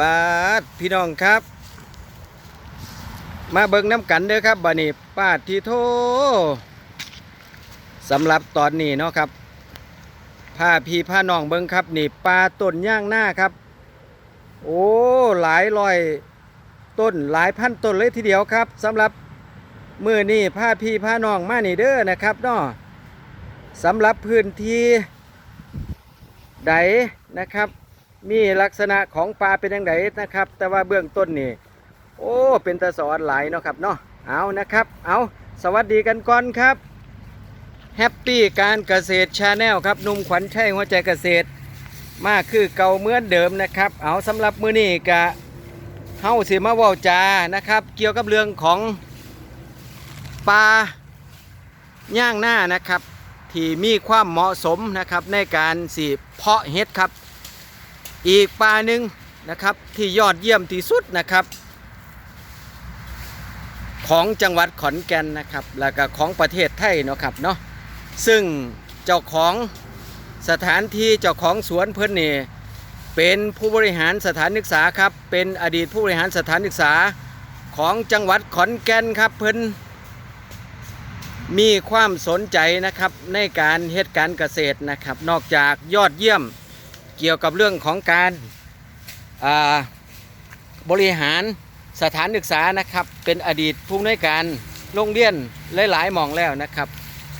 ปาดพี่น้องครับ มาเบิ่งน้ำกันเด้อครับบานี้ปาดที่โทสำหรับตอนนี้เนาะครับผ้าพี่ผ้าน้องเบิ่งครับนี่ปลาต้นย่างหน้าครับ โอ้หลายร้อยต้นหลายพันต้นเลยทีเดียวครับสำหรับมือนี่ผ้าพี่ผ้าน้องมานี่เด้อนะครับเนาะสำหรับพื้นที่ใดนะครับ มีลักษณะของปลาเป็นยังไงนะครับ แต่ว่าเบื้องต้นนี่ โอ้ เป็นตะสอนหลายเนาะครับเนาะ เอานะครับ เอาสวัสดีกันก่อนครับแฮปปี้การเกษตรชาแนลครับนุ่มขวัญชัยหัวใจเกษตร มากคือเก่าเหมือนเดิมนะครับ เอาสำหรับมื้อนี้กะเฮาสิมาว้าจานะครับ เกี่ยวกับเรื่องของปลาย่างหน้านะครับ ที่มีความเหมาะสมนะครับในการสิเพาะเห็ดครับ อีกปลาหนึ่งนะครับที่ยอดเยี่ยมที่สุดนะครับ ของจังหวัดขอนแก่นนะครับ แล้วก็ของประเทศไทยเนาะครับเนาะซึ่งเจ้าของสถานที่เจ้าของสวนเพิ่นนี่เป็นผู้บริหารสถานศึกษาครับ เป็นอดีตผู้บริหารสถานศึกษาของจังหวัดขอนแก่นครับเพิ่นมีความสนใจนะครับในการเฮ็ดการเกษตรนะครับ นอกจากยอดเยี่ยม เกี่ยวกับเรื่องของการาบริหารสถานศึกษานะครับ เป็นอดีตผู้อำนวยการโรงเรียนหลายๆหมองแล้วนะครับ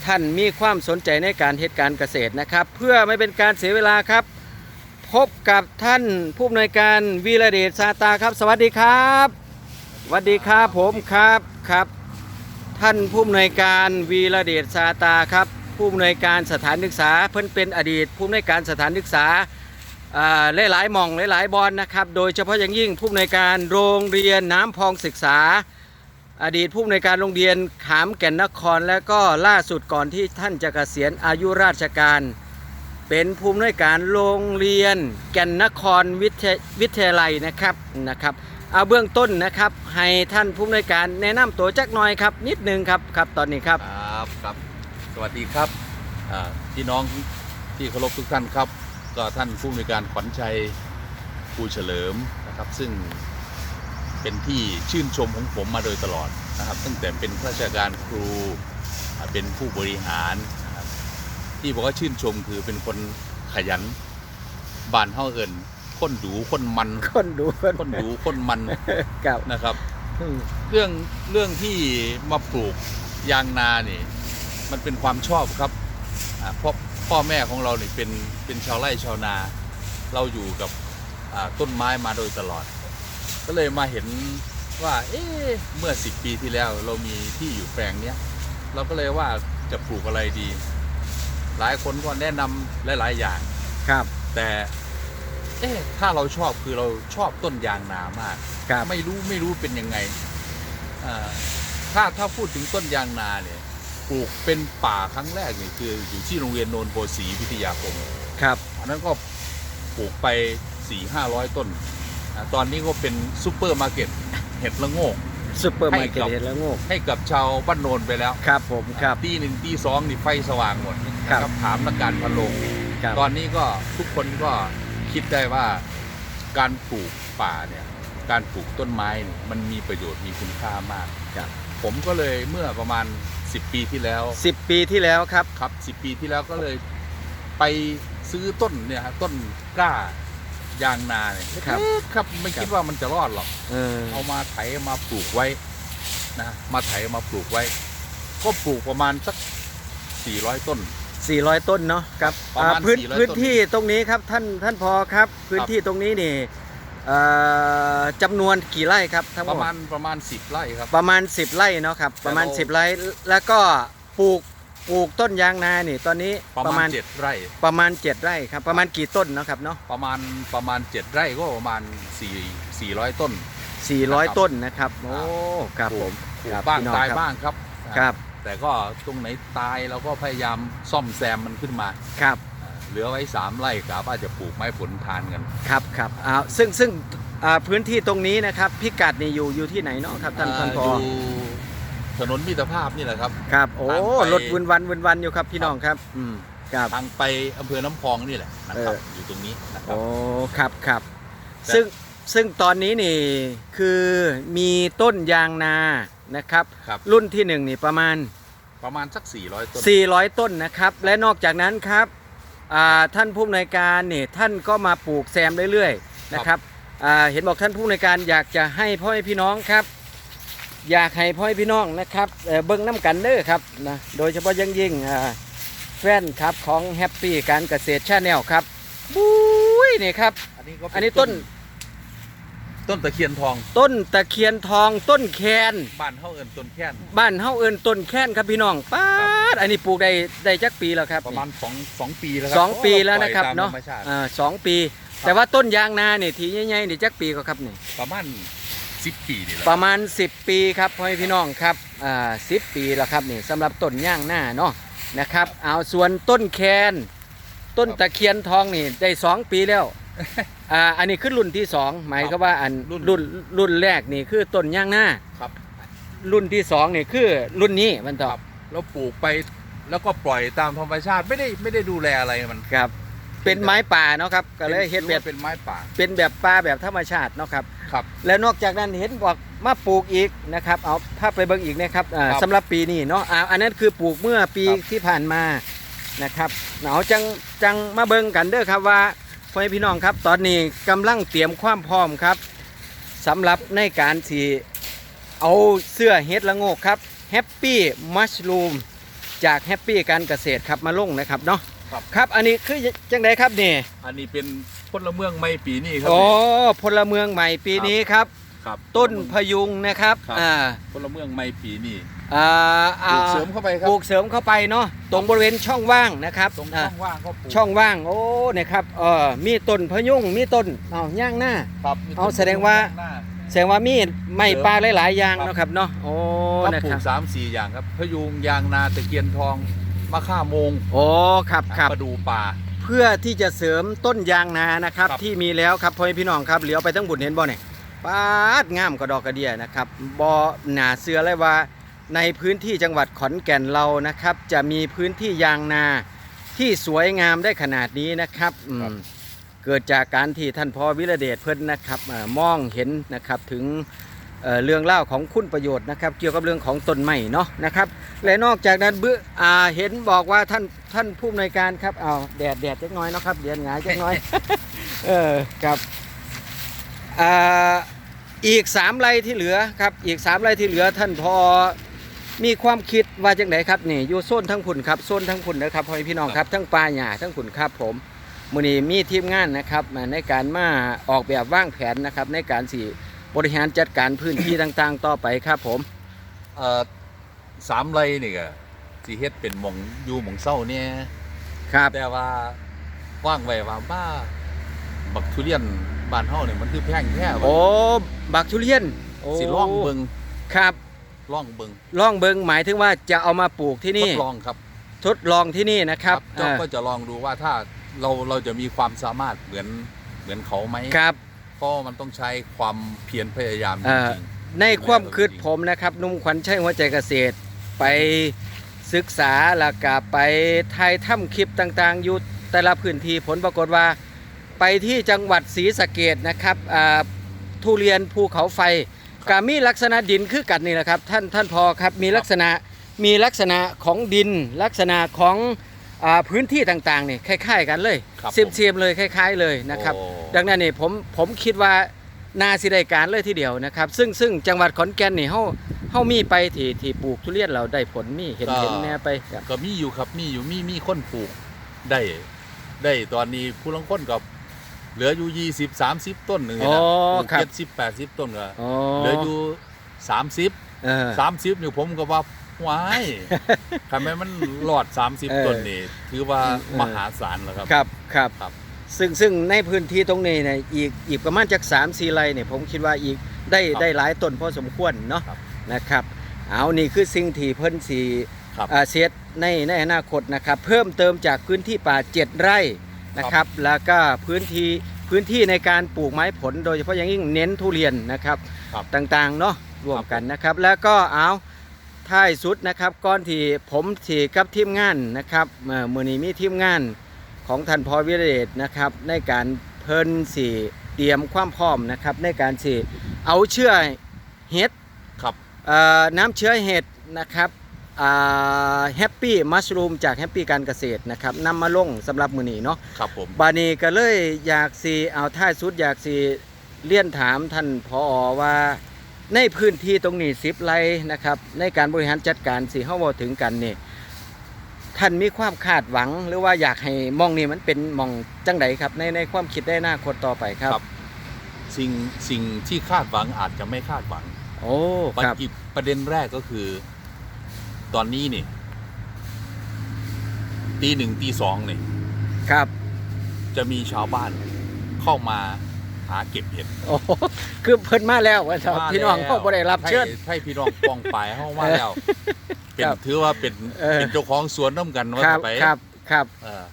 ท่านมีความสนใจในการเหตุการเกษตรนะครับ เพื่อไม่เป็นการเสียเวลาครับ พบกับท่านผู้อำนวยการวีระเดชซาตาครับ สวัสดีครับสวัสดีครับผมครับครับท่านผู้อำนวยการวีระเดชซาตาครับผู้อำนวยการสถานศึกษาเพิ่นเป็นอดีตผู้อำนวยการสถานศึกษา หลายๆมองหลายๆบอลนะครับ โดยเฉพาะอย่างยิ่งผู้อำนวยการโรงเรียนน้ำพองศึกษา อดีตผู้อำนวยการโรงเรียนขามแก่นนคร และก็ล่าสุดก่อนที่ท่านจะเกษียณอายุราชการ เป็นผู้อำนวยการโรงเรียนแก่นนครวิทยวิทยาลัยนะครับนะครับเอาเบื้องต้นนะครับให้ท่านผู้อำนวยการแนะนำตัวจักหน่อยครับนิดนึงครับครับตอนนี้ครับครับครับ สวัสดีครับพี่น้องที่เคารพทุกท่านครับ ก็ท่านผู้อำนวยการขวัญชัยภูเฉลิมนะครับ ซึ่งเป็นที่ชื่นชมของผมมาโดยตลอดนะครับ ตั้งแต่เป็นข้าราชการครูอ่าเป็นผู้บริหารนะครับที่บอกว่าชื่นชมคือเป็นคนขยันบานเฮาเอินคนดูคนมันคนดูคนดูคนมันกับนะครับเรื่องเรื่องที่มาปลูกยางนานี่ มันเป็นความชอบครับอ่าเพราะ พ่อแม่ของเราเนี่ยเป็นเป็นชาวไร่ชาวนา เราอยู่กับอ่าต้นไม้มาโดยตลอด ก็เลยมาเห็นว่าเอ๊ะเมื่อ10ปีที่แล้วเรามีที่อยู่แปลงเนี้ยเราก็เลยว่าจะปลูกอะไรดี หลายคนก็แนะนำหลาย ๆ อย่างครับ แต่เอ๊ะถ้าเราชอบคือเราชอบต้นยางนามากครับไม่รู้ไม่รู้เป็นยังไงอ่าถ้าถ้าพูดถึงต้นยางนาเนี่ย ปลูกเป็นป่าครั้งแรกเนี่ยคืออยู่ที่โรงเรียนโนนโพสีวิทยาคมครับอันนั้นก็ปลูกไป4ี่ห้าร้อยต้นอาตอนนี้ก็เป็นซูเปอร์มาร์เก็ตเห็ดละโงกซุปเปอร์มาร์เก็ตให้กับเห็นแล้วโงกให้กับชาวบ้านโนนไปแล้วครับผมครับตีหนึ่งตีสองนี่ไฟสว่างหมดครับนะถามนักการพันโลงครับตอนนี้ก็ทุกคนก็คิดได้ว่าการปลูกป่าเนี่ยการปลูกต้นไม้เนี่ยมันมีประโยชน์มีคุณค่ามากครับผมก็เลยเมื่อประมาณ 10ปีที่แล้วสิบปีที่แล้วครับ ครับ10ปีที่แล้วก็เลยไปซื้อต้นเนี่ยฮะต้นกล้ายางนาเนี่ยครับ เล็กๆครับไม่คิดว่ามันจะรอดหรอก เออเอามาไถมาปลูกไว้นะมาไถมาปลูกไว้ ก็ปลูกประมาณสัก 400 ต้นสี่ร้อยต้นเนาะครับประมาณอ่าพื้น400พื้นต้นที่ตรงนี้ครับท่านท่านพอครับ พื้นที่ตรงนี้นี่ เอ่อจำนวนกี่ไร่ครับทั้งหมปดระมาณประมาณ 10 ไร่ครับ ประมาณ 10 ไร่เนาะครับ ประมาณ แต่เรา 10 ไร่แล้วก็ปลูกปลูกต้นยางนานี่ตอนนี้ประมาณ 7 ไร่ ประมาณ 7 ไร่ครับ ประมาณกี่ต้นเนาะครับเนาะประมาณประมาณ 7 ไร่ก็ประมาณ4 400 ต้น 400 ต้นนะครับ โอ้ครับผมปลูคกรับบ้างพี่น้อตายครับบ้างครับครับแต่ก็ตรงไหนตายเราก็พยายามซ่อมแซมมันขึ้นมา ครับอ่า เหลือไว้3ไร่กะว่าจะปลูกไม้ผลทานกัน ครับครับอ่าซึ่งซึ่งอ่าพื้นที่ตรงนี้นะครับ พิกัดนี่อยู่อยู่ที่ไหนเนาะครับท่านท่านพอยู่ถนนมิตรภาพนี่แหละครับ ครับ โอ้ทางไป รถวนวันวนวันอยู่ครับพี่น้องครับ อืมครับ ทางไปอำเภอน้ำพองนี่แหละนะครับเอออยู่ตรงนี้นะครัโอ้บครับครับ แต่ ซึ่งซึ่งตอนนี้นี่คือมีต้นยางนานะครับ ครับ รุ่นที่หนึ่งนี่ประมาณ ประมาณสัก 400 ต้น 400 ต้นนะครับ และนอกจากนั้นครับอ่า ท่านผู้อำนวยการนี่ท่านก็มาปลูกแซมเรื่อยๆนะครับอ่าเห็นบอกท่านผู้อำนวยการอยากจะให้พ่อแม่พี่น้องครับ อยากให้พ่อแม่พี่น้องนะครับเอ่อเบิ้งน้ำกันเด้อครับนะโดยเฉพาะอยิ่งยิ่งๆอ่าแฟนครับของแฮปปี้การเกษตรชาแนลครับบุ้ยนี่ครับอันนี้ก็เป็อันนี้ต้นต้นตะเคียนทอง ต้นตะเคียนทองต้นแคนบ้านเฮาเอิ้นต้นแค้นบ้านเฮาเอิ้นต้นแคนครับพี่น้องป้า ดอันนี้ปลูกได้ได้จักปีแล้วครับประมาณ2 2ปีแล้วครัสองปีแล้วนะครับปอยตมเนาะธรรมชาติอ่าสองปี แต่ว่าต้นยางนาเนี่ยทีใหญ่ๆนี่จักปีก็ครับนี่ประมาณ10ปีนี่แหละประมาณ10ปีครับพ่อแม่พี่น้องครับอ่าสิปีแล้วครับนี่สำหรับต้นย่างหน้าเนาะนะครับเอาส่วนต้นแคนต้นตะเคียนทองนี่ได้สองปีแล้วอ่าอันนี้คือรุ่นที่สองหมายก็ว่าอันรุ่นรุ่นแรกนี่คือต้นย่างหน้าครับ รุ่นที่สองนี่คือรุ่นนี้มันต่อครับ แล้วปลูกไปแล้วก็ปล่อยตามธรรมชาติไม่ได้ไม่ได้ดูแลอะไรมันครับ เป็นไม้ป่าเนาะครับก็เลยเฮ็ดแบบเป็นไม้ป่า เป็นแบบป่าแบบธรรมชาติเนาะครับครับ แล้วนอกจากนั้นเห็นบอกมาปลูกอีกนะครับ เอาภาพไปเบิ่งอีกนะครับอ่าครับสำหรับปีนี้เนาะอ่าอันนั้นคือปลูกเมื่อปีครับที่ผ่านมานะครับเอาจังจังมาเบิ่งกันเด้อครับว่าพ่อแม่พี่น้องครับ ตอนนี้กำลังเตรียมความพร้อมครับสำหรับในการที่เอาเสื้อเฮ็ดละโงกครับ แฮปปี้มัชลูมจากแฮปปี้การเกษตรครับมาลงนะครับเนาะครับ ครับอันนี้คือจังไดครับนี่อันนี้เป็นพลเมืองไม่ปีนี้ครัโอ้พลเมืองใหม่ปีนี้ครับ ครับต้นพยุงนะครับครับอ่าพลเมืองไม่ปีนี้อ่าปลูกเสริมเข้าไปครัปลูกเสริมเข้าไปเนาะตรงบริเวณช่องว่างนะครับตรงอ่าช่องว่างก็ปลูกช่องว่างโอ้เนี่ยครับเออมีต้นพยุงมีต้นเอาย่างหน้า ครับมีต้นเอาแสดงว่าหน้ แสดงว่ามีไม้เสริมปลาหลายๆอย่างครับเนาะครับเนาะโอ้ ก็นะปลูครักบสามสี่อย่างครับพะยุงยางนาตะเคียนทองมะข่าโมงโอ้ครับครับ ประดูป่า เพื่อที่จะเสริมต้นยางนานะครับ ครับ ที่มีแล้วครับพ่อแม่พี่น้องครับเหลียวไปทั้งบุญเห็นบ่เนี่ยปาดงามกระดอกกระเดียนะครับบ่หนาเสือเลยว่า ในพื้นที่จังหวัดขอนแก่นเรานะครับ จะมีพื้นที่ยางนาที่สวยงามได้ขนาดนี้นะครับอืมครับเกิดจากการที่ท่านพ่อวิระเดชเพิ่นนะครับเอ่อมองเห็นนะครับถึง เรื่องเล่าของคุณประโยชน์นะครับ เกี่ยวกับเรื่องของต้นไม้เนาะนะครับ และนอกจากนั้นเบื้ออเห็นบอกว่าท่านท่านผู้อำนวยการครับเอาแดดแดดจักน้อยนะครับเดียนหงายจักน้อยเออครับอ,อีกสามไร่ที่เหลือครับอีกสามไร่ที่เหลือท่านพอมีความคิดว่าจังไหนครับนี่อยู่โซนทั้งผุนครับโซนทั้งผุนนะครับพ่อพี่น้องครับทั้งป่าหญ้าทั้งผุนครับผมมือนี้มีทีมงานนะครับในการมาออกแบบว่างแผนนะครับในการสี่ บริหารจัดการพื้นที่ต่างๆ ต่อไปครับผมเอ่อสามไรนี่ก็สีเฮ็ดเป็นหมองอยู่หมองเศร้าเนี่ยครับ แต่ว่าว่างไว้ว่าบ้าบักทุเรียนบ้านเฮาเนี่ยมันคือแพงแท้โอ้ บักทุเรียนโสิล่องเบิงครับล่องเบิงล่องเบิงหมายถึงว่าจะเอามาปลูกที่ทนี่ดลองครับ ทดลองที่นี่นะครับเจ้าอ่าก็จะลองดูว่าถ้าเราเราจะมีความสามารถเหมือนเหมือนเขาไหมครับ เพราะมันต้องใช้ความเพียรพยายามจริงในความคิดผมนะครับนุ่มขวัญชัยหัวใจเกษตร ไปศึกษาแล้วก็ไปถ่ายถ้ำคลิปต่างๆ อยู่แต่ละพื้นที่ผลปรากฏว่า ไปที่จังหวัดศรีสะเกดนะครับทุเรียนภูเขาไฟก็มีลักษณะดินคือกันนี่แหละครับ ท่านท่านพอครับมีลักษณะมีลักษณะของดินลักษณะของ พื้นที่ต่างๆนี่คล้าย ๆ กันเลยครับเสียมๆเลยคล้าย ๆ เลยๆนะครับ โอ้ ดังนั้นนี่ผมผมคิดว่านาสิได้การเลยทีเดียวนะครับ ซึ่งซึ่งจังหวัดขอนแก่นนี่เฮาเฮามีไปที่ที่ปลูกทุเรียนเราได้ผลมีเห็นเห็นแน่ไปครับ ก็มีอยู่ครับมีอยู่มีมีคนปลูกได้ ได้ตอนนี้ผู้ลังคนก็เหลืออยู่ยี่สิบสามสิบต้นหนึ่งอ๋อนะครับ เจ็ดสิบแปดสิบต้นก็อ๋อเหลืออยู่สามสิบเออ สามสิบนี่ผมก็ว่า ว้ายทำไมมันหลอดสามสิบเออต้นนี่ถือว่าเออเออ มหาศาลแล้วครับ ครับครับ ครับ ซึ่งซึ่งในพื้นที่ตรงนี้เนี่ยอีกอีกประมาณจาก3 4ไร่เนี่ยผมคิดว่าอีกได้ครับได้หลายต้นพอสมควรเนาะครับนะครับ เอานี่คือสิ่งที่เพิ่นสีครับ อ่าเซตในในอนาคตนะครับ เพิ่มเติมจากพื้นที่ป่า 7 ไร่นะครับ แล้วก็พื้นที่พื้นที่ในการปลูกไม้ผลโดยเฉพาะอย่างยิ่งเน้นทุเรียนนะครับ ครับ ต่างๆเนาะรวมกันนะครับ แล้วก็เอา ท้ายสุดนะครับก้อนที่ผมถีกับทีมงานนะครับเอ่อมือนี้มีทีมงานของท่านพอวิรเดชนะครับ ในการเพิ่นสีเตรียมความพร้อมนะครับ ในการสิเอาเชื้อเห็ดครับเอ่อน้ำเชื้อเห็ดนะครับแฮปปี้มัชรูมจากแฮปปี้การเกษตรนะครับนำมาลงสำหรับมือนี้เนาะครับผมบานี้ก็เลยอยากสีเอาท้ายสุดอยากสีเลี่ยนถามท่านพอว่า ในพื้นที่ตรงนี้สิบไร่นะครับ ในการบริหารจัดการสีเฮาเว้าถึงกันนี่ท่านมีความคาดหวังหรือว่าอยากให้มองนี่มันเป็นมองจังไดครับ ในในความคิดได้หน้าคนต่อไปครับ สิ่งสิ่งที่คาดหวังอาจจะไม่คาดหวัง โอ้ครับอีกประเด็นแรกก็คือ ตอนนี้นี่ตีหนึ่งตีสองนี่ครับ จะมีชาวบ้านเข้ามาหาเก็บเห็ดโอ้คือเพิ่นมาแล้วว่าเถอะมาพี่น้องแล้วเขาบ่ได้รับเชิญให้ให้พี่น้องปองไปายเข้ามาแล้ว เป็นครับถือว่าเป็นเออเป็นเจ้าของสวนน้ำกันว่าครับไปครับครับเออ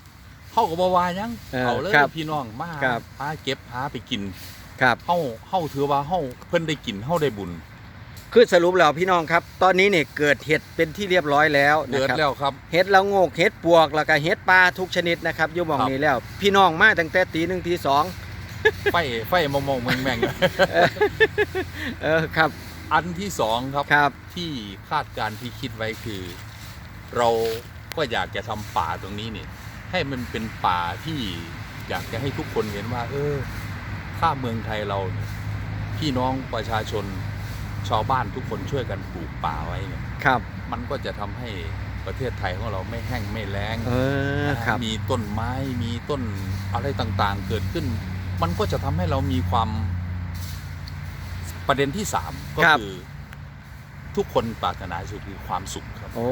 เข้ากับบวาหยังเออเอาเลยครับพี่น้องมาครับหาเก็บหาไปกินครับเข้าเข้าถือว่าเข้าเพิ่นได้กินเข้าได้บุญคือสรุปแล้วพี่น้องครับ ตอนนี้เนี่ยเกิดเห็ดเป็นที่เรียบร้อยแล้วนะเดือดครับแล้วครับเห็ดละโงกเห็ดปวกแล้วก็เห็ดปลาทุกชนิดนะครับอยู่หมองครับนี้แล้ว พี่น้องมาตั้งแต่ตีหนึ่งตีสอง ไฟไฟมองมองแมงแมงเออครับ อันที่สองครับครับ ที่คาดการณ์ที่คิดไว้คือ เราก็อยากจะทำป่าตรงนี้นี่ให้มันเป็นป่าที่อยากจะให้ทุกคนเห็นว่า เออถ้าเมืองไทยเราเนี่ยพี่น้องประชาชนชาวบ้านทุกคนช่วยกันปลูกป่าไว้เนี่ยครับ มันก็จะทำให้ประเทศไทยของเราไม่แห้งไม่แล้งเออครับมีต้นไม้มีต้นอะไรต่างๆ เกิดขึ้น มันก็จะทำให้เรามีความประเด็นที่สามก็ครับคือ ทุกคนปรารถนาสุดคือความสุขครับ โอ้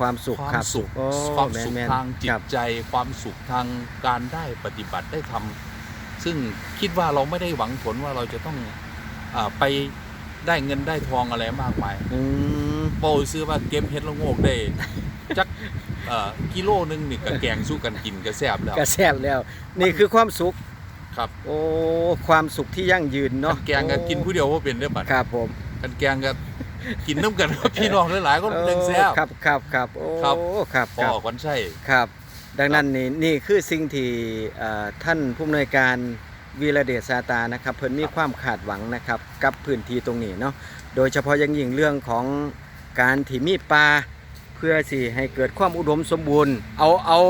ความสุขความครับสุขโอ้ความแมนสุขแมนทางจิครัตบใจ ความสุขทางการได้ปฏิบัติได้ทำซึ่งคิดว่าเราไม่ได้หวังผลว่าเราจะต้องอาไปได้เงินได้ทองอะไรมากมายอืมโปซื้อว่าเก็บเฮ็ดละโงกได้จักเอ่อกิโลหนึงนี่ก็แกงสู้กันกินก็แซ่บแล้วกระแซบแล้ว นี่คือความสุข ครับโอ้ความสุขที่ยั่งยืนเนาะกันแกงก็กินผู้เดียวว่าเป็นได้อบัดครับผมกันแกงก็กินน้ำกันกับพี่น้องหลายๆก็เรื่องแซ่บครับครับครับโอ้ครับครับพอครับขวัญชัยครับ ดังนั้นนี่นี่คือสิ่งที่เอ่อท่านผู้อำนวยการวีระเดชซาตานะครับเพิ่นมีความขาดหวังนะครับกับพื้นที่ตรงนี้เนาะโดยเฉพาะอยังยิ่งเรื่องของการที่มีปลาเพื่อสิให้เกิดความอุดมสมบูรณ์ เอาเอา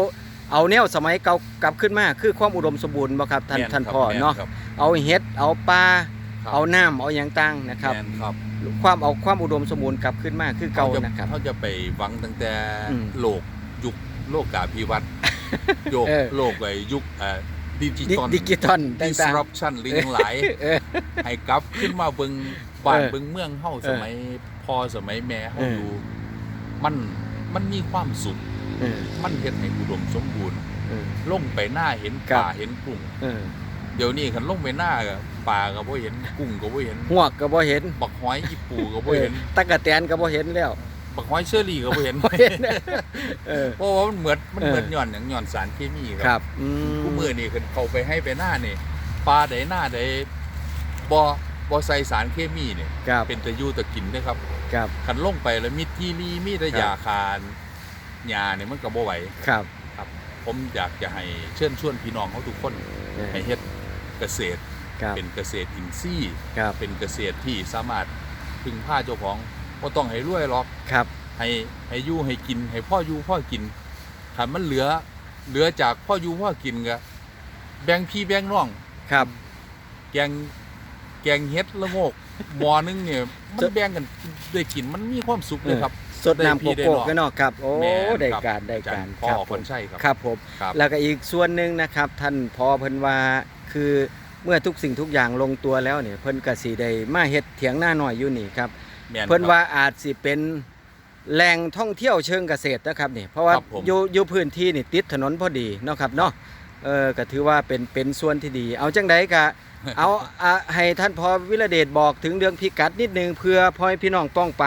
เอาแนวสมัยเก่ากลับขึ้นมาคือความอุดมสมบูรณ์บ่ครับท่านแม่ท่านครับพ่อแม่เนาะครับ เอาเห็ดเอาปลาครับ เอาน้ำเอาอย่างต่างนะครับ แม่นครับความเอาความอุดมสมบูรณ์กลับขึ้นมาคือเก่าจะนะครับ เขาจะไปหวังตั้งแต่อืมโลกยุคโลกกาพิวัตรโยกเออ โลกไอ้ยุคเอ่อดิจิดิตอล ดิจิตอลต่าง disruption ลิงหลาย ๆเออ ให้กลับขึ้นมาเบิงบ้านเออเบิงเมืองเฮาเออสมัยพ่อสมัยแม่เฮาเอออยู่ มันมันมีความสุขเออ มันเฮ็ดให้อุดมสมบูรณ์เออลงไปหน้าเห็นครับป่าเห็นกุ้งเออเดี๋ยวนี้คันลงไปหน้าก็ป่าก็บ่เห็นกุ้งก็บ่เห็นหวกก็บ่เห็นบักหอยอีปูก็บ่เออเห็นตะกะแตนก็บ่เห็นแล้วบักหอยเชอรี่ก็บ่เห็นบ่เห็นเออเพราะว่ามันเหมือนมันเออเหมือนหย่อนอย่างหย่อนสารเคมีคครัรับบอืมผู้มือนี่คันเข้าไปให้ไปหน้านี่ปลาใดหน้าใดบ่บ่ใส่สารเคมีนี่ครับเป็นตะยูตะกินนะครับครับคันลงไปแล้วมีที่รีมีแต่ครับยาคาน ยาเนี่ยมันก็บ่ไหวครับ ผมอยากจะให้เชิญชวนพี่น้องเขาทุกคนเออให้เฮ็ดเกษตร ครับเป็นเกษตรอินทรีย์ครับเป็นเกษตรที่สามารถพึ่งพาเจ้าของบ่ต้องให้รวยหรอก ครับให้ให้อยู่ให้กิน ให้พ่ออยู่พ่อกินถ้ามันเหลือเหลือจากพ่ออยู่พ่อกินก็แบ่งพี่แบ่งน้อง ครับ แกงแกงเฮ็ดละโงก หม้อนึงเนี่ยมันจะแบ่งกันได้กินมันมีความสุขเลยครับ สดน้ำโกโก้กันเนาะครับ โอ้แม่นได้ครับการได้จัการนพ่อครับผคนมใช่ครับครับผมครับแล้วก็อีกส่วนหนึ่งนะครับ ท่านพอเพิ่นว่าคือเมื่อทุกสิ่งทุกอย่างลงตัวแล้วเนี่ยเพิ่นก็สิได้มาเฮ็ดเถียงหน้าหน่อยอยู่นี่ครับแม่นเพิ่นครับว่าอาจสิเป็นแหล่งท่องเที่ยวเชิงเกษตรนะครับนี่เพราะว่าครับผมอยู่อยู่พื้นที่นี่ติดถนนพอดีเนาะครับเนาะเออก็ถือว่าเป็นเป็นส่วนที่ดี เอาจังไดก็ เอาอะให้ท่านพอวิรเดชบอกถึงเรื่องพิกัดนิดนึงเพื่อพ่อให้พี่น้องป้องไป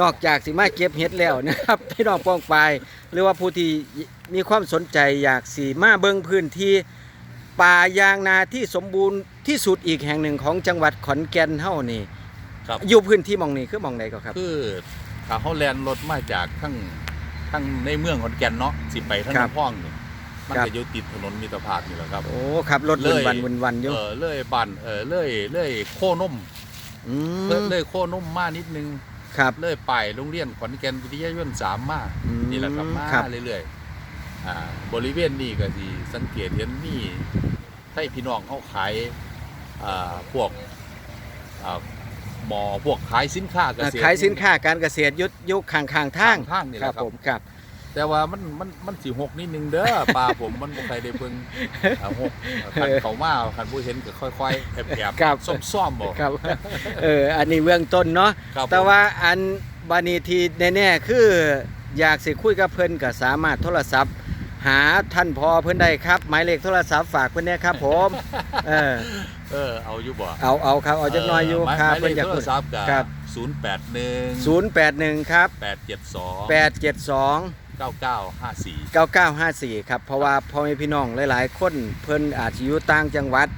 นอกจากสิมาเก็บเห็ดแล้วนะครับ พี่น้องป้องไป หรือว่าผู้ที่มีความสนใจอยากสีมาเบิ่งพื้นที่ป่ายางนาที่สมบูรณ์ที่สุดอีกแห่งหนึ่งของจังหวัดขอนแก่นเฮานี่ครับ อยู่พื้นที่หมองนี้คือหมองใดก็ครับ คือถ้าเขาแลนรถมาจากทั้งทั้งในเมืองขอนแก่นเนาะสิไปทั้งครับน้ำพ่องนี่ มันครับ ก็อยู่ติดถนนมิตรภาพนี่แหละครับโอ้ขับรถเลวนยวันวนวันอยู่เออเลยบ้านเออเลยเลยโค่นมอืมเลยเลยโค่นมมานิดนึงครับ เลยไปโรงเรียนขอนแก่นวิทยายุนสามมาอืมนี่แหละครับมาครับ เรื่อยๆอ่าบริเวณนี้ก็ที่สังเกตเห็นมีให้พี่น้องเขาขายอ่าพวกอ่าหมอพวกขายสินค้าเกษตรขายสินค้าการเกษตรยุดยุคข้างข้างๆทาง ทางนี่แหครัละบครับ ผมครับ แต่ว่ามันมันมันสิหกนิดนึงเด้อปลาผมมันบ่ใครได้เบิ่งอ่าหกคันเขามาคันผู้เห็นก็ค่อยๆแอบครับ ๆซ่อมๆบ่ครับ เออ อันนี้เบื้องต้นเนาะ ครับผมแต่ว่าอันบานีทีแน่ๆคืออยากสิคุยกับเพิ่นก็สามารถโทรศัพท์ หาท่านพอเพิ่นได้ครับ หมายเลขโทรศัพท์ฝากเพิ่นเนี่ยครับผม เออ เออเอาอยู่บ่เอาเอาครับ เอาจักหน้อยอยู่หมายครับหมายเลเพิ่นขอยากโทคุรย ศัพท์ก็ครับ 081 081 ครับ 872 872 9954 9954 ครับ เพราะว่าพ่อแม่พี่น้องหลายๆ คนเพิ่นอาจสิอยู่ต่างจังหวัด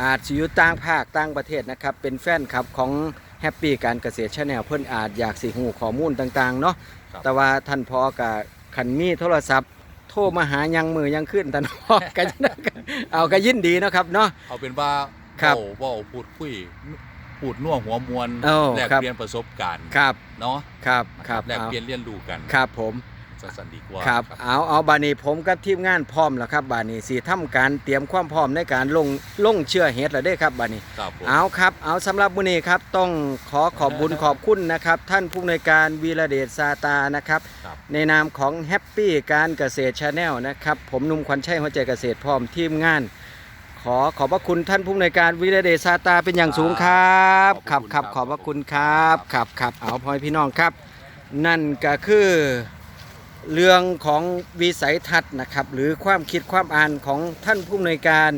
อาจสิอยู่ต่างภาคต่างประเทศนะครับ เป็นแฟนคลับของแฮปปี้การเกษตรชาแนลเพิ่นอาจอยากสิหูข้อมูลต่างๆเนาะครับ แต่ว่าท่านพอกับขันมีโทรศัพท์ โทรมาหายังมือยังขึ้นท่านพอกัน เอาก็ยินดีเนาะครับเนาะ เอาเป็นว่าครับเว้าเว้าพูดคุยพูดน่วหัวมวลโอ้แลกครับ เปลี่ยนประสบการณ์ครับเนาะครับครับแลกเอาเปลี่ยนเรียนรู้กัน ครับผม สั้นๆดีกว่าครับเอาเอาบานี้ผมกับทีมงานพร้อมแล้วครับ บานี้สิทำการเตรียมความพร้อมในการลงลงเชื่อเฮ็ดแล้วเด้ครับบานี้ครับผมเอาครับ เอาสำหรับมื้อนี้ครับต้องขอขอบบุญขอบคุณนะครับ ท่านผู้อำนวยการวีระเดชซาตานะครับ ครับ ในนามของแฮปปี้การเกษตรชาแนลนะครับ ผมหนุ่มขวัญชัยหัวใจเกษตรพร้อมทีมงาน ขอขอบพระคุณท่านผู้อำนวยการวีระเดชซาตาเป็นอย่างสูงครับครับครับขอบพระคุณครับครับครับเอาพ่อแม่พี่น้องครับ นั่นก็คือ เรื่องของวิสัยทัศน์นะครับ หรือความคิดความอ่านของท่านผู้อำนวยการ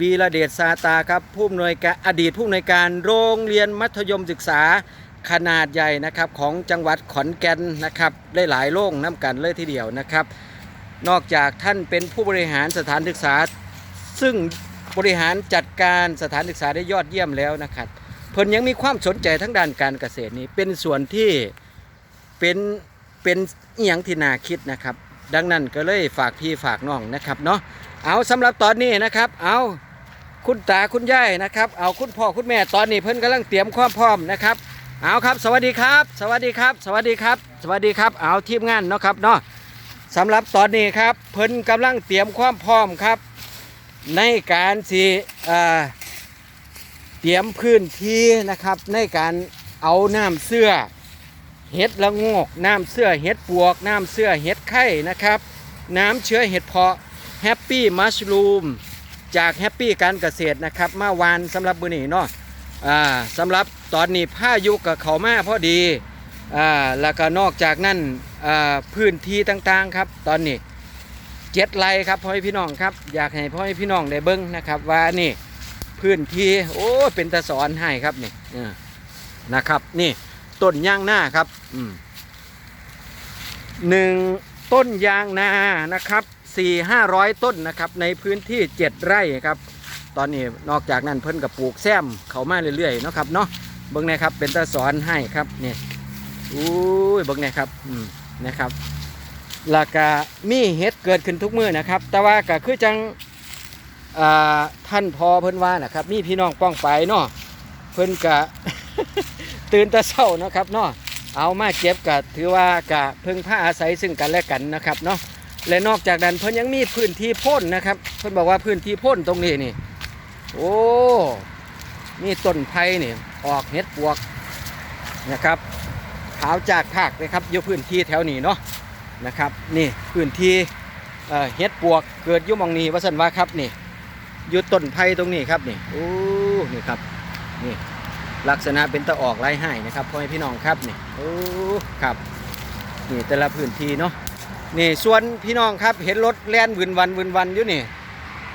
วีระเดชซาตาครับผู้อำนวยการอดีตผู้อำนวยการโรงเรียนมัธยมศึกษาขนาดใหญ่นะครับของจังหวัดขอนแก่นนะครับได้หลายโรงน้ำกันเลยทีเดียวนะครับ นอกจากท่านเป็นผู้บริหารสถานศึกษา ซึ่งบริหารจัดการสถานศึกษาได้ยอดเยี่ยมแล้วนะครับเพิ่นยังมีความสนใจทั้งด้านการเกษตรนี้เป็นส่วนที่เป็น เป็นอหย่างที่น่าคิดนะครับ ดังนั้นก็เลยฝากพี่ฝากน้องนะครับเนาะเอาสำหรับตอนนี้นะครับ เอาคุณตาคุณยายนะครับ เอาคุณพ่อคุณแม่ตอนนี้เพิ่นกำลังเตรียมความพร้อมนะครับเอาครับ สวัสดีครับ สวัสดีครับ สวัสดีครับ สวัสดีครับเอาทีมงานเนาะครับเนาะสำหรับตอนนี้ครับเพิ่นกำลังเตรียมความพร้อมครับ ในการสิเอ่อเตรียมพื้นที่นะครับในการเอาน้ำเสื้อ เห็ดละโงกน้ำเสื้อเห็ดปวก น้ำเสื้อเห็ดไข่นะครับ น้ำเชื้อเห็ดเพาะแฮปปี้มัชลูมจากแฮปปี้การเกษตรนะครับมาวานสำหรับมือนี้เนาะอ่าสำหรับตอนนี้ผ้ายุกับเขามาพอดีอ่าแล้วก็นอกจากนั้นอ่าพื้นที่ต่างๆครับ ตอนนี้เจ็ดไร่ครับพ่อแม่พี่น้องครับ อยากให้พ่อแม่พี่น้องได้เบิ้งนะครับ ว่านี่พื้นที่โอ้เป็นตะสอนให้ครับนี่นะครับนี่ ต้นยางนาครับหนึ่งต้นยางนานะครับสี่ห้าร้อยต้นนะครับในพื้นที่เจ็ดไร่ครับ ตอนนี้นอกจากนั้นเพิ่นกับปลูกแซมเขามาเรื่อยๆนะครับเนาะเบิ้งนะครับเป็นตะสอนให้ครับนี่อุ้ยเบิ้งนะครับอืมนะครับแล้วก็มีเห็ดเกิดขึ้นทุกมือนะครับ แต่ว่าก็คือจังท่านพอเพิ่นว่านะครับ มีพี่น้องป้องไปเนาะเพิ่นกะ ตื่นแต่เช้านะครับเนาะเอามาเก็บก็ถือว่ากะเพิ่งผ้าอาศัยซึ่งกันและกันนะครับเนาะและนอกจากนั้นเพิ่นยังมีพื้นที่พ่นนะครับ เพิ่นบอกว่าพื้นที่พ่นตรงนี้นี่ โอ้มีต้นไผ่นี่ออกเห็ดปวกนะครับขาวจากภาคเลยครับอยู่พื้นที่แถวนี้เนาะนะครับนี่พื้นที่เอ่อเฮ็ดปวกเกิดยุ่มองนี้ว่าสันว่าครับนี่อยู่ต้นไผ่ตรงนี้ครับนี่โอ้นี่ครับนี่ ลักษณะเป็นตะออกไร้ให้นะครับพ่อแม่พี่น้องครับนี่โอ้ครับนี่แต่ละพื้นที่เนาะนี่ส่วนพี่น้องครับเห็นรถแล่นวืนวันวืนวันอยู่นี่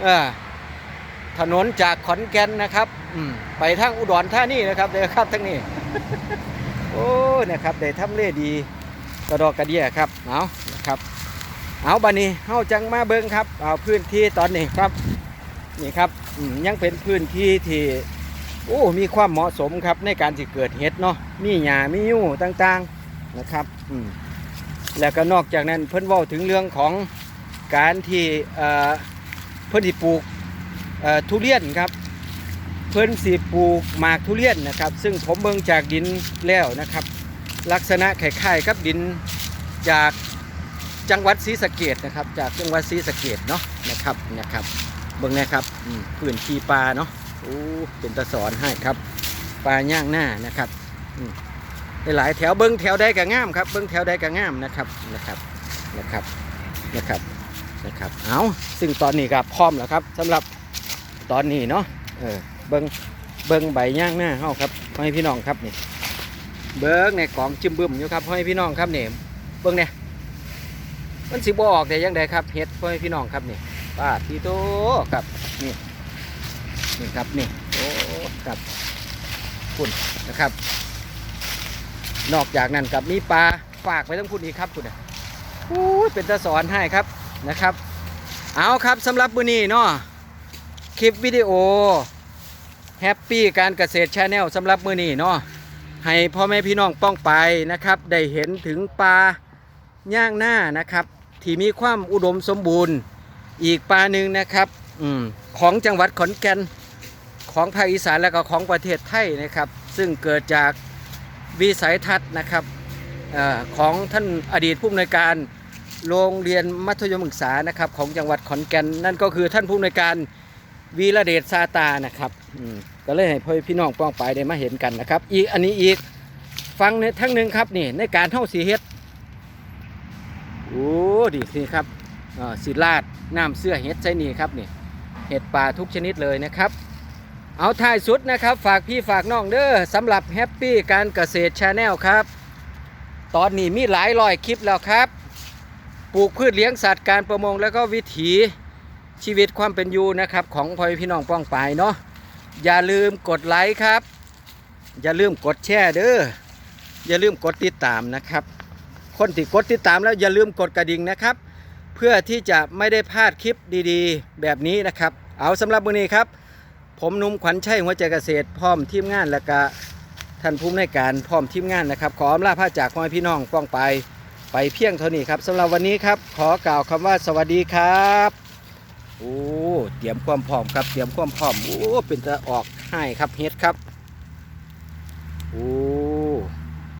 เออถนนจากขอนแก่นนะครับไปทางอุดรธานีนะครับเด้อครับทั้งนี้โอ้นะครับได้ทำเลดีกระดอกกระเดียครับเอานะครับเอาบันนี้เฮาจังมาเบิ้งครับเอาพื้นที่ตอนนี้ครับนี่ครับยังเป็นพื้นที่ที่ โอ้มีความเหมาะสมครับในการที่เกิดเห็ดเนาะมีหญ้ามียู่ต่างๆนะครับอืมแล้วก็นอกจากนั้นเพิ่นว้าถึงเรื่องของการที่เพิ่นสิปลูกทุเรียนครับ เพิ่นสิปลูกหมากทุเรียนนะครับ ซึ่งผมเบิ่งจากดินแล้วนะครับ ลักษณะคล้ายๆกับดินจากจังหวัดศรีสะเกดนะครับ จากจังหวัดศรีสะเกดเนาะนะครับนะครับเบิ่งนะครับอืมพื้นที่ปลาเนาะ โอ้เป็นตะสอนให้ครับปลาย่างหน้านะครับหลายแถวเบิ้งแถวใดก็งามครับเบิ้งแถวใดก็งามนะครับนะครับนะครับนะครับนะครับเอาซึ่งตอนนี้ก็พร้อมแล้วครับสำหรับตอนนี้เนาะเออเบิ้งเบิ้งใบย่างหน้าเฮาครับให้พี่น้องครับนี่เบิ้งในกล่องจิ้มบึ้มอยู่ครับให้พี่น้องครับเนี่ยเบิ้งเนี่ยมันสิบออกแต่ยังไงครับเฮ็ดให้พี่น้องครับนี่ป้าดทีโตครับนี่ นี่ครับนี่โอ้ครับคุณนะครับ นอกจากนั้นกับมีปลาฝากไปทั้งคุณอีกครับคุณนะอู้เป็นตะสอนให้ครับนะครับ เอาครับสำหรับมื้อนี้เนาะคลิปวิดีโอแฮปปี้การเกษตรชาแนลสำหรับมื้อนี้เนาะให้พ่อแม่พี่น้องป้องไปนะครับ ได้เห็นถึงปลาย่างหน้านะครับ ที่มีความอุดมสมบูรณ์อีกปลาหนึ่งนะครับอของจังหวัดขอนแก่น ของภาคอีสานและก็ของประเทศไทยนะครับ ซึ่งเกิดจากวิสัยทัศน์นะครับออของท่านอดีตผู้อำนวยการโรงเรียนมัธยมศึกษานะครับของจังหวัดขอนแก่นนั่นก็คือท่านผู้อำนวยการวีระเดชซาตานะครับก็เลยให้พ่อพี่น้องป้องไปได้มาเห็นกันนะครับ อีกอันนี้อีกฟังในทั้งหนึ่งครับนี่ในการเท่าสีเฮ็ดโอ้ดีนี่ครับสีลาดน้ำเสื้อเฮ็ดใช่นี่ครับนี่เห็ดป่าทุกชนิดเลยนะครับ เอาท้ายสุดนะครับ ฝากพี่ฝากน้องเด้อสำหรับแฮปปี้การเกษตรชาแนลครับ ตอนนี้มีหลายร้อยคลิปแล้วครับ ปลูกพืชเลี้ยงสัตว์การประมงแล้วก็วิถีชีวิตความเป็นอยู่นะครับ ของพ่อพี่น้องป้องไปเนาะอย่าลืมกดไลค์ครับ อย่าลืมกดแชร์เด้ออย่าลืมกดติดตามนะครับ คนที่กดติดตามแล้วอย่าลืมกดกระดิ่งนะครับ เพื่อที่จะไม่ได้พลาดคลิปดีๆ แบบนี้นะครับ เอาสำหรับมื้อนี้ครับ ผมนุ่มขวัญชัยหัวใจเกษตรพร้อมทีมงานและกะท่านผู้อำนวยการพร้อมทีมงานนะครับ ขออำลาพระจากพ่อแม่พี่น้องป้องไปไปเพียงเท่านี้ครับสำหรับวันนี้ครับ ขอกล่าวคำว่าสวัสดีครับโอ้เตรียมความพร้อมครับเตรียมความพร้อมโอ้เป็นจะออกให้ครับเฮ็ดครับโอ้